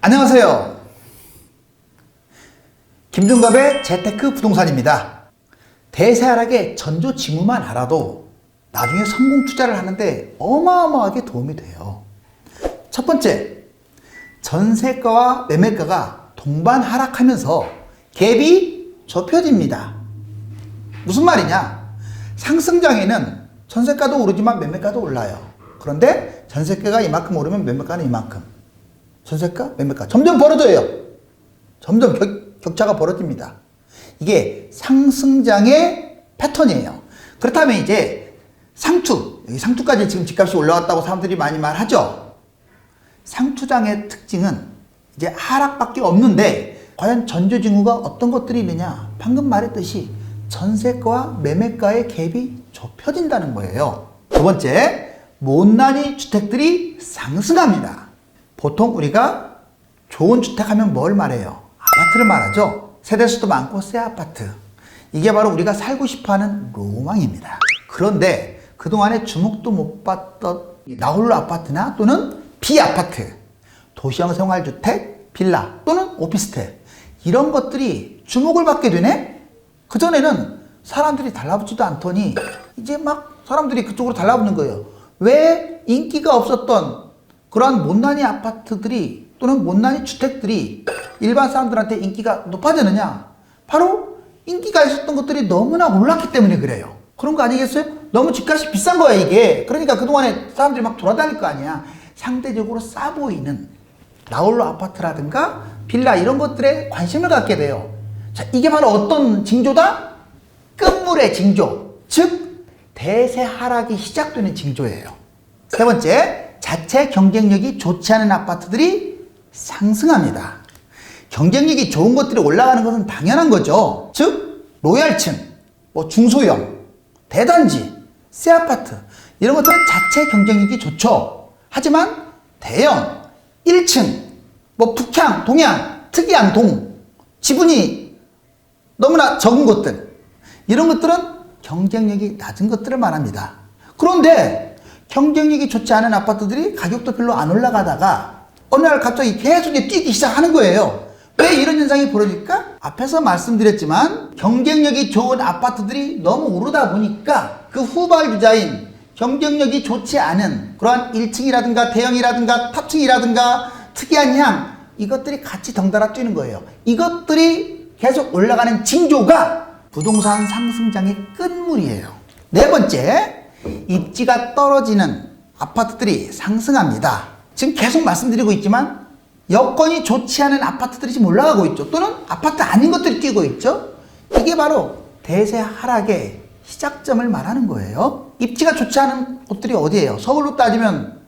안녕하세요. 김종갑의 재테크 부동산입니다. 대세하락의 전조 징후만 알아도 나중에 성공 투자를 하는데 어마어마하게 도움이 돼요. 첫 번째, 전세가와 매매가가 동반 하락하면서 갭이 좁혀집니다. 무슨 말이냐? 상승장에는 전세가도 오르지만 매매가도 올라요. 그런데 전세가가 이만큼 오르면 매매가는 이만큼. 전세가, 매매가 점점 벌어져요. 점점 격, 격차가 벌어집니다. 이게 상승장의 패턴이에요. 그렇다면 이제 상투, 여기 상투까지 지금 집값이 올라왔다고 사람들이 많이 말하죠. 상투장의 특징은 이제 하락밖에 없는데 과연 전조징후가 어떤 것들이 있느냐? 방금 말했듯이 전세가와 매매가의 갭이 좁혀진다는 거예요. 두 번째, 못난이 주택들이 상승합니다. 보통 우리가 좋은 주택 하면 뭘 말해요? 아파트를 말하죠. 세대수도 많고 새 아파트. 이게 바로 우리가 살고 싶어하는 로망입니다. 그런데 그동안에 주목도 못 받던 나홀로 아파트나 또는 비아파트, 도시형 생활주택, 빌라 또는 오피스텔 이런 것들이 주목을 받게 되네? 그전에는 사람들이 달라붙지도 않더니 이제 막 사람들이 그쪽으로 달라붙는 거예요. 왜 인기가 없었던 그러한 못난이 아파트들이 또는 못난이 주택들이 일반 사람들한테 인기가 높아지느냐? 바로 인기가 있었던 것들이 너무나 올랐기 때문에 그래요. 그런 거 아니겠어요? 너무 집값이 비싼 거야, 이게. 그러니까 그동안에 사람들이 막 돌아다닐 거 아니야. 상대적으로 싸 보이는 나홀로 아파트라든가 빌라 이런 것들에 관심을 갖게 돼요. 자, 이게 바로 어떤 징조다? 끝물의 징조. 즉, 대세 하락이 시작되는 징조예요. 세 번째, 자체 경쟁력이 좋지 않은 아파트들이 상승합니다. 경쟁력이 좋은 것들이 올라가는 것은 당연한 거죠. 즉, 로얄층, 뭐 중소형, 대단지, 새 아파트, 이런 것들은 자체 경쟁력이 좋죠. 하지만 대형, 1층, 뭐 북향, 동향, 특이한 동, 지분이 너무나 적은 것들, 이런 것들은 경쟁력이 낮은 것들을 말합니다. 그런데 경쟁력이 좋지 않은 아파트들이 가격도 별로 안 올라가다가 어느 날 갑자기 계속 뛰기 시작하는 거예요. 왜 이런 현상이 벌어질까? 앞에서 말씀드렸지만 경쟁력이 좋은 아파트들이 너무 오르다 보니까 그 후발주자인 경쟁력이 좋지 않은 그러한 1층이라든가 대형이라든가 탑층이라든가 특이한 향 이것들이 같이 덩달아 뛰는 거예요. 이것들이 계속 올라가는 징조가 부동산 상승장의 끝물이에요. 네 번째, 입지가 떨어지는 아파트들이 상승합니다. 지금 계속 말씀드리고 있지만 여건이 좋지 않은 아파트들이 지금 올라가고 있죠. 또는 아파트 아닌 것들이 뛰고 있죠. 이게 바로 대세 하락의 시작점을 말하는 거예요. 입지가 좋지 않은 곳들이 어디예요? 서울로 따지면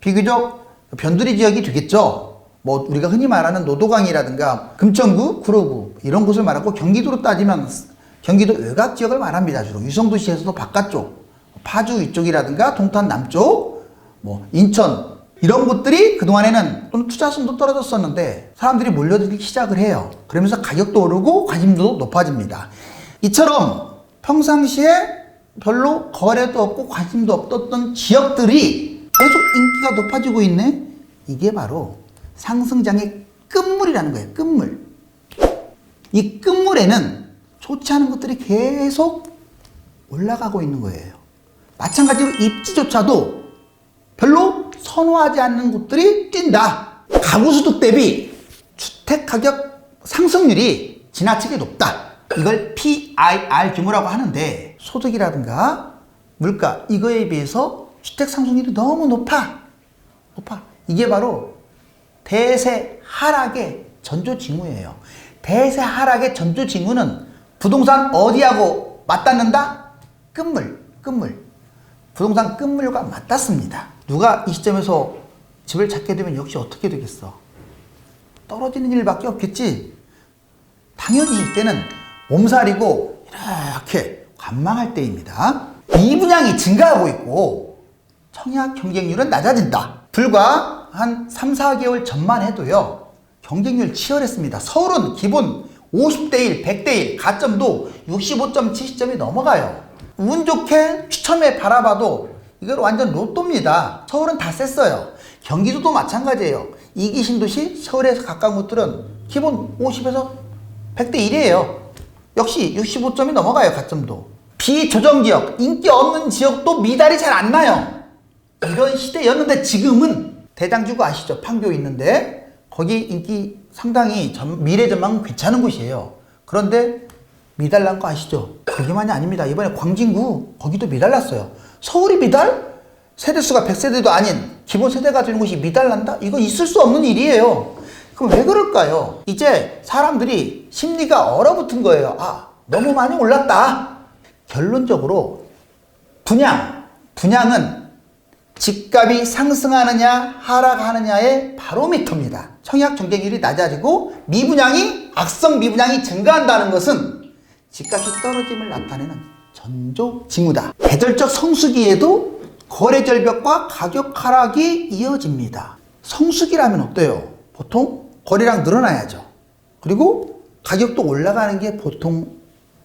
비교적 변두리 지역이 되겠죠. 뭐 우리가 흔히 말하는 노도강이라든가 금천구, 구로구 이런 곳을 말하고 경기도로 따지면 경기도 외곽 지역을 말합니다. 주로 유성도시에서도 바깥쪽, 파주 이쪽이라든가 동탄 남쪽, 뭐 인천 이런 곳들이 그동안에는 좀 투자성도 떨어졌었는데 사람들이 몰려들기 시작을 해요. 그러면서 가격도 오르고 관심도 높아집니다. 이처럼 평상시에 별로 거래도 없고 관심도 없었던 지역들이 계속 인기가 높아지고 있네? 이게 바로 상승장의 끝물이라는 거예요. 끝물. 이 끝물에는 좋지 않은 것들이 계속 올라가고 있는 거예요. 마찬가지로 입지조차도 별로 선호하지 않는 곳들이 뛴다. 가구 소득 대비 주택 가격 상승률이 지나치게 높다. 이걸 PIR 규모라고 하는데 소득이라든가 물가 이거에 비해서 주택 상승률이 너무 높아. 높아. 이게 바로 대세 하락의 전조 징후예요. 대세 하락의 전조 징후는 부동산 어디하고 맞닿는다? 끝물, 끝물. 부동산 끝물과 맞닿습니다. 누가 이 시점에서 집을 찾게 되면 역시 어떻게 되겠어? 떨어지는 일밖에 없겠지. 당연히 이때는 몸살이고 이렇게 관망할 때입니다. 미분양이 증가하고 있고 청약 경쟁률은 낮아진다. 불과 한 3, 4개월 전만 해도요. 경쟁률 치열했습니다. 서울은 기본 50대 1, 100대 1, 가점도 65점, 70점이 넘어가요. 운 좋게 추첨에 바라봐도 이걸 완전 로또입니다. 서울은 다 셌어요. 경기도도 마찬가지예요. 이기 신도시 서울에서 가까운 곳들은 기본 50에서 100대 1이에요. 역시 65점이 넘어가요, 가점도. 비조정 지역, 인기 없는 지역도 미달이 잘 안 나요. 이런 시대였는데 지금은 대장주가 아시죠? 판교 있는데 거기 인기 상당히 전- 미래 전망은 괜찮은 곳이에요. 그런데 미달난 거 아시죠? 거기만이 아닙니다. 이번에 광진구 거기도 미달났어요. 서울이 미달? 세대수가 100세대도 아닌 기본 세대가 되는 곳이 미달난다? 이거 있을 수 없는 일이에요. 그럼 왜 그럴까요? 이제 사람들이 심리가 얼어붙은 거예요. 아, 너무 많이 올랐다. 결론적으로 분양, 분양은 집값이 상승하느냐 하락하느냐의 바로미터입니다. 청약 경쟁률이 낮아지고 미분양이 악성 미분양이 증가한다는 것은 집값이 떨어짐을 나타내는 전조 징후다. 계절적 성수기에도 거래 절벽과 가격 하락이 이어집니다. 성수기라면 어때요? 보통 거래량 늘어나야죠. 그리고 가격도 올라가는 게 보통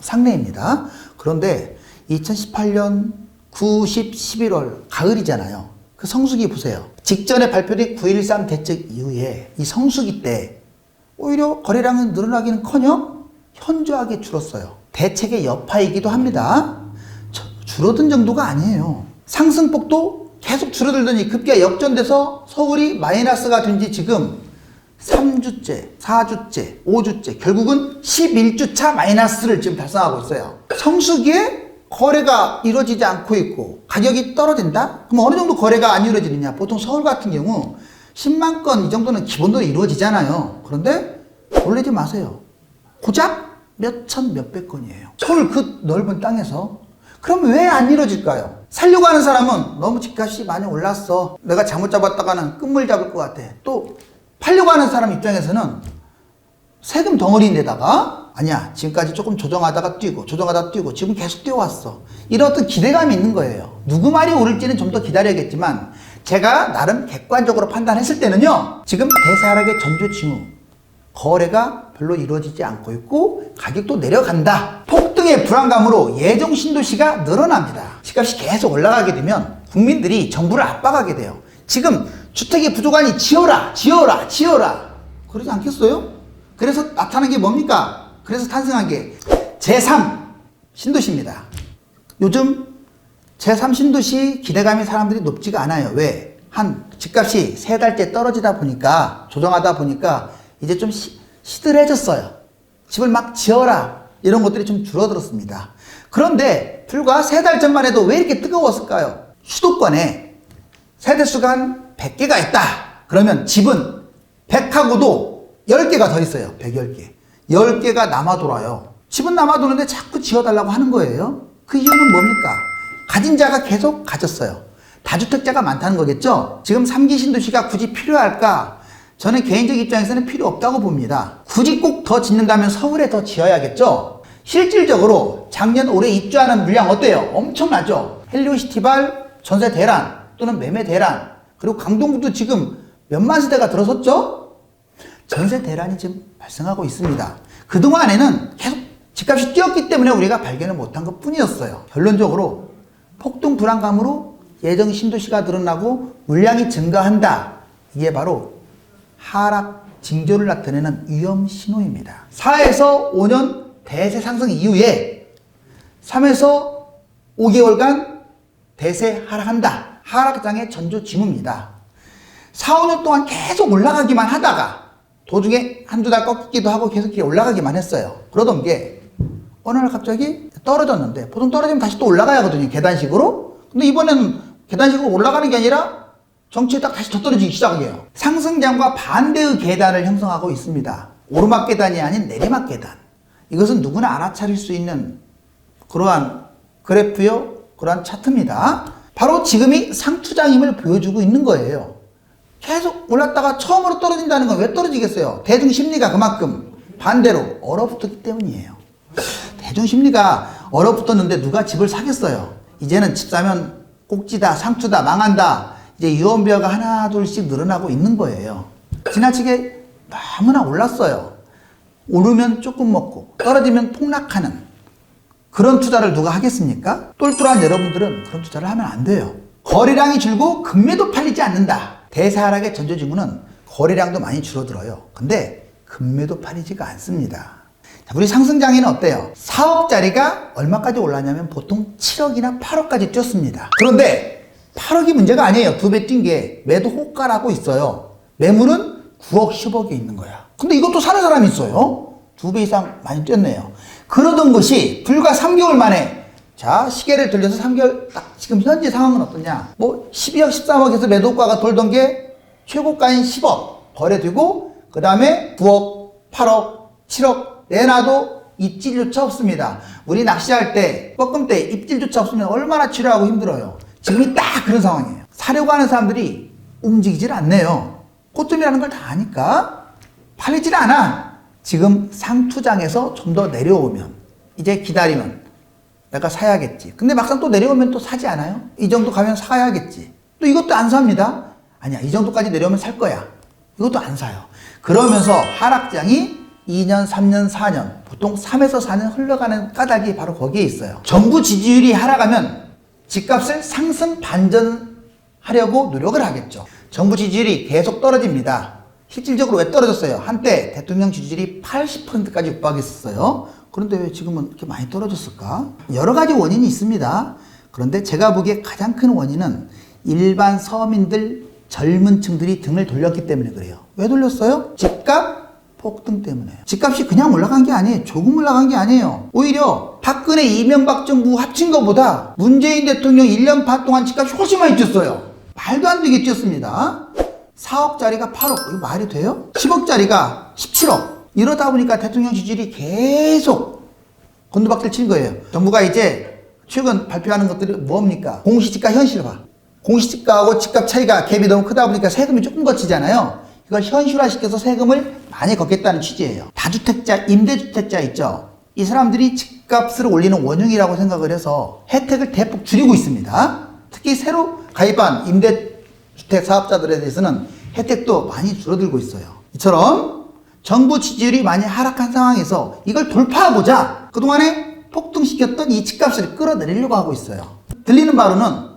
상례입니다. 그런데 2018년 9, 10, 11월 가을이잖아요. 그 성수기 보세요. 직전에 발표된 9.13 대책 이후에 이 성수기 때 오히려 거래량은 늘어나기는 커녕 현저하게 줄었어요. 대책의 여파이기도 합니다. 저- 줄어든 정도가 아니에요. 상승폭도 계속 줄어들더니 급기야 역전돼서 서울이 마이너스가 된 지 지금 3주째, 4주째, 5주째, 결국은 11주차 마이너스를 지금 달성하고 있어요. 성수기에 거래가 이루어지지 않고 있고 가격이 떨어진다? 그럼 어느 정도 거래가 안 이루어지느냐? 보통 서울 같은 경우 10만 건 이 정도는 기본으로 이루어지잖아요. 그런데 놀라지 마세요. 고작 몇천 몇백 건이에요. 서울 그 넓은 땅에서 그럼 왜 안 이루어질까요? 살려고 하는 사람은 너무 집값이 많이 올랐어. 내가 잘못 잡았다가는 끝물 잡을 것 같아. 또 팔려고 하는 사람 입장에서는 세금 덩어리인데다가 아니야 지금까지 조금 조정하다가 뛰고 조정하다가 뛰고 지금 계속 뛰어왔어 이런 어떤 기대감이 있는 거예요 누구 말이 오를지는 좀 더 기다려야겠지만 제가 나름 객관적으로 판단했을 때는요 지금 대사하락의 전조 징후 거래가 별로 이루어지지 않고 있고 가격도 내려간다. 폭등의 불안감으로 예정 신도시가 늘어납니다. 집값이 계속 올라가게 되면 국민들이 정부를 압박하게 돼요. 지금 주택이 부족하니 지어라, 지어라, 지어라. 그러지 않겠어요? 그래서 나타난 게 뭡니까? 그래서 탄생한 게 제3 신도시입니다. 요즘 제3 신도시 기대감이 사람들이 높지가 않아요. 왜? 한 집값이 세 달째 떨어지다 보니까 조정하다 보니까 이제 좀 시, 시들해졌어요. 집을 막 지어라 이런 것들이 좀 줄어들었습니다. 그런데 불과 세 달 전만 해도 왜 이렇게 뜨거웠을까요? 수도권에 세대수가 한 100개가 있다. 그러면 집은 100하고도 10개가 더 있어요. 110개. 10개가 남아 돌아요. 집은 남아 도는데 자꾸 지어달라고 하는 거예요. 그 이유는 뭡니까? 가진 자가 계속 가졌어요. 다주택자가 많다는 거겠죠? 지금 3기 신도시가 굳이 필요할까? 저는 개인적 입장에서는 필요 없다고 봅니다. 굳이 꼭 더 짓는다면 서울에 더 지어야겠죠? 실질적으로 작년 올해 입주하는 물량 어때요? 엄청나죠? 헬리오시티발 전세 대란 또는 매매 대란 그리고 강동구도 지금 몇만 세대가 들어섰죠? 전세 대란이 지금 발생하고 있습니다. 그동안에는 계속 집값이 뛰었기 때문에 우리가 발견을 못한 것 뿐이었어요. 결론적으로 폭등 불안감으로 예정 신도시가 늘어나고 물량이 증가한다. 이게 바로 하락 징조를 나타내는 위험 신호입니다. 4에서 5년 대세 상승 이후에 3에서 5개월간 대세 하락한다. 하락장의 전조 징후입니다. 4, 5년 동안 계속 올라가기만 하다가 도중에 한두 달 꺾이기도 하고 계속 올라가기만 했어요. 그러던 게 어느 날 갑자기 떨어졌는데 보통 떨어지면 다시 또 올라가야 하거든요. 계단식으로. 근데 이번에는 계단식으로 올라가는 게 아니라 정치에 딱 다시 더 떨어지기 시작해요. 상승장과 반대의 계단을 형성하고 있습니다. 오르막 계단이 아닌 내리막 계단. 이것은 누구나 알아차릴 수 있는 그러한 그래프요, 그러한 차트입니다. 바로 지금이 상투장임을 보여주고 있는 거예요. 계속 올랐다가 처음으로 떨어진다는 건 왜 떨어지겠어요? 대중 심리가 그만큼 반대로 얼어붙었기 때문이에요. 대중 심리가 얼어붙었는데 누가 집을 사겠어요? 이제는 집 사면 꼭지다, 상투다, 망한다. 이제 유언비어가 하나 둘씩 늘어나고 있는 거예요. 지나치게 너무나 올랐어요. 오르면 조금 먹고 떨어지면 폭락하는 그런 투자를 누가 하겠습니까? 똘똘한 여러분들은 그런 투자를 하면 안 돼요. 거래량이 줄고 금매도 팔리지 않는다. 대사하락의 전조징후는 거래량도 많이 줄어들어요. 근데 금매도 팔리지가 않습니다. 자, 우리 상승장에는 어때요? 4억짜리가 얼마까지 올랐냐면 보통 7억이나 8억까지 뛰었습니다. 그런데 8억이 문제가 아니에요. 두 배 뛴 게 매도 호가라고 있어요. 매물은 9억, 10억에 있는 거야. 근데 이것도 사는 사람이 있어요. 두 배 이상 많이 뛰었네요. 그러던 것이 불과 3개월 만에 자 시계를 돌려서 3개월 딱 지금 현재 상황은 어떠냐? 뭐 12억, 13억에서 매도 호가가 돌던 게 최고가인 10억 거래되고 그 다음에 9억, 8억, 7억 내놔도 입질조차 없습니다. 우리 낚시할 때 뻐끔 때 입질조차 없으면 얼마나 치료하고 힘들어요. 지금이 딱 그런 상황이에요. 사려고 하는 사람들이 움직이질 않네요. 고점이라는 걸 다 아니까 팔리질 않아. 지금 상투장에서 좀 더 내려오면 이제 기다리면 내가 사야겠지. 근데 막상 또 내려오면 또 사지 않아요? 이 정도 가면 사야겠지. 또 이것도 안 삽니다. 아니야, 이 정도까지 내려오면 살 거야. 이것도 안 사요. 그러면서 하락장이 2년, 3년, 4년, 보통 3에서 4년 흘러가는 까닭이 바로 거기에 있어요. 정부 지지율이 하락하면 집값을 상승 반전하려고 노력을 하겠죠. 정부 지지율이 계속 떨어집니다. 실질적으로 왜 떨어졌어요? 한때 대통령 지지율이 80%까지 육박했었어요. 그런데 왜 지금은 이렇게 많이 떨어졌을까? 여러 가지 원인이 있습니다. 그런데 제가 보기에 가장 큰 원인은 일반 서민들 젊은 층들이 등을 돌렸기 때문에 그래요. 왜 돌렸어요? 집값 폭등 때문에. 집값이 그냥 올라간 게 아니에요. 조금 올라간 게 아니에요. 오히려 박근혜 이명박 정부 합친 것보다 문재인 대통령 1년 반 동안 집값이 훨씬 많이 뛰었어요. 말도 안 되게 뛰었습니다. 4억짜리가 8억. 이거 말이 돼요? 10억짜리가 17억. 이러다 보니까 대통령 지지율이 계속 곤두박질 친 거예요. 정부가 이제 최근 발표하는 것들이 뭡니까? 공시지가 현실 봐. 공시지가하고 집값 차이가 갭이 너무 크다 보니까 세금이 조금 거치잖아요. 이걸 현실화시켜서 세금을 많이 걷겠다는 취지예요. 다주택자, 임대주택자 있죠? 이 사람들이 집 값을 올리는 원흉이라고 생각을 해서 혜택을 대폭 줄이고 있습니다. 특히 새로 가입한 임대주택 사업자들에 대해서는 혜택도 많이 줄어들고 있어요. 이처럼 정부 지지율이 많이 하락한 상황에서 이걸 돌파하고자 그동안에 폭등시켰던 이 집값을 끌어내리려고 하고 있어요. 들리는 바로는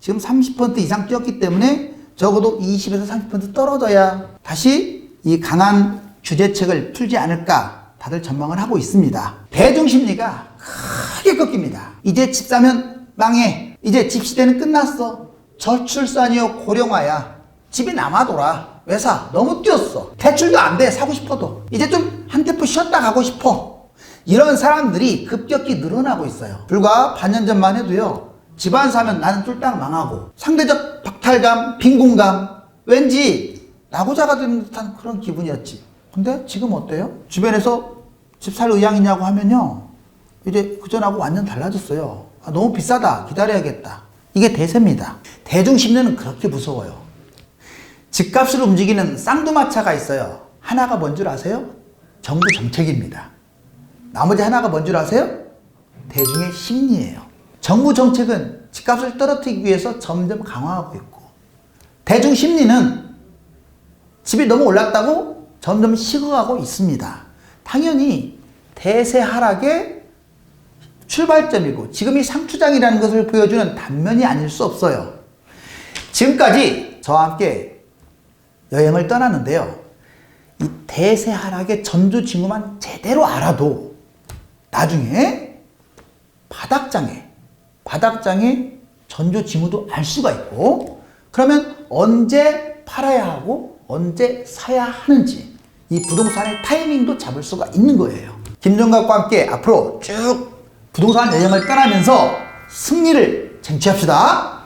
지금 30% 이상 뛰었기 때문에 적어도 20에서 30% 떨어져야 다시 이 강한 규제책을 풀지 않을까 다들 전망을 하고 있습니다. 대중 심리가 크게 꺾입니다. 이제 집 사면 망해. 이제 집 시대는 끝났어. 저출산이요 고령화야. 집이 남아돌아. 왜 사? 너무 뛰었어. 대출도 안 돼. 사고 싶어도. 이제 좀 한 테포 쉬었다 가고 싶어. 이런 사람들이 급격히 늘어나고 있어요. 불과 반년 전만 해도요. 집안 사면 나는 쫄딱 망하고 상대적 박탈감, 빈곤감 왠지 나고자가 된 듯한 그런 기분이었지. 근데 지금 어때요? 주변에서 집 살 의향이냐고 하면요. 이제 그전하고 완전 달라졌어요. 아, 너무 비싸다. 기다려야겠다. 이게 대세입니다. 대중 심리는 그렇게 무서워요. 집값을 움직이는 쌍두마차가 있어요. 하나가 뭔 줄 아세요? 정부 정책입니다. 나머지 하나가 뭔 줄 아세요? 대중의 심리예요. 정부 정책은 집값을 떨어뜨리기 위해서 점점 강화하고 있고, 대중 심리는 집이 너무 올랐다고 점점 식어가고 있습니다. 당연히 대세 하락의 출발점이고, 지금이 상투장이라는 것을 보여주는 단면이 아닐 수 없어요. 지금까지 저와 함께 여행을 떠났는데요. 이 대세 하락의 전조 징후만 제대로 알아도 나중에 바닥장에 바닥장에 전조 징후도 알 수가 있고 그러면 언제 팔아야 하고 언제 사야 하는지 이 부동산의 타이밍도 잡을 수가 있는 거예요. 김종각과 함께 앞으로 쭉 부동산 여행을 떠나면서 승리를 쟁취합시다.